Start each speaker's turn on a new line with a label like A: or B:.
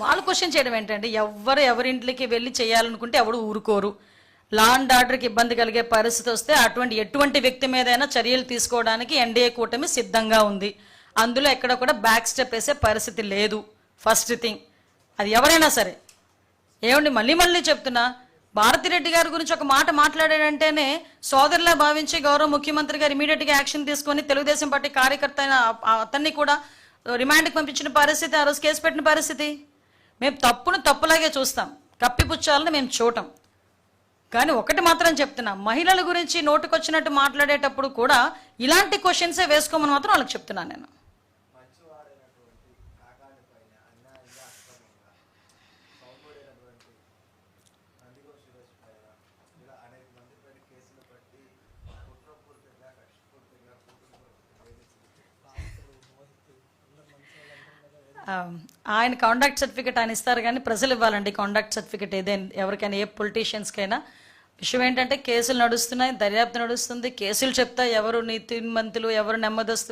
A: వాళ్ళు క్వశ్చన్ చేయడం ఏంటంటే ఎవరు ఎవరింట్లోకి వెళ్ళి చేయాలనుకుంటే ఎవడు ఊరుకోరు. లా అండ్ ఆర్డర్కి ఇబ్బంది కలిగే పరిస్థితి వస్తే అటువంటి ఎటువంటి వ్యక్తి మీదైనా చర్యలు తీసుకోవడానికి ఎన్డీఏ కూటమి సిద్ధంగా ఉంది. అందులో ఎక్కడ కూడా బ్యాక్ స్టెప్ వేసే పరిస్థితి లేదు. ఫస్ట్ థింగ్ అది ఎవరైనా సరే. ఏమండి మళ్ళీ మళ్ళీ చెప్తున్నా భారతిరెడ్డి గారి గురించి ఒక మాట మాట్లాడాడంటేనే సోదరులా భావించి గౌరవ ముఖ్యమంత్రి గారు ఇమీడియట్గా యాక్షన్ తీసుకొని తెలుగుదేశం పార్టీ కార్యకర్త అయిన అతన్ని కూడా రిమాండ్కి పంపించిన పరిస్థితి ఆ రోజు కేసు పెట్టిన పరిస్థితి. మేము తప్పును తప్పులాగే చూస్తాం. కప్పిపుచ్చాలని మేము చూడటం. కానీ ఒకటి మాత్రం చెప్తున్నా మహిళల గురించి నోటుకొచ్చినట్టు మాట్లాడేటప్పుడు కూడా ఇలాంటి క్వశ్చన్సే వేసుకోమని మాత్రం వాళ్ళకి చెప్తున్నాను నేను. Um, ఆయన కాండాక్ట్ సర్టిఫికేట్ ఆయన ఇస్తారు కానీ ప్రజలు ఇవ్వాలండి కాండాక్ట్ సర్టిఫికేట్ ఏదైనా ఎవరికైనా ఏ పొలిటీషియన్స్కైనా విషయం ఏంటంటే కేసులు నడుస్తున్నాయి దర్యాప్తు నడుస్తుంది. కేసులు చెప్తా ఎవరు నీతిమంతులు ఎవరు నెమ్మదస్తు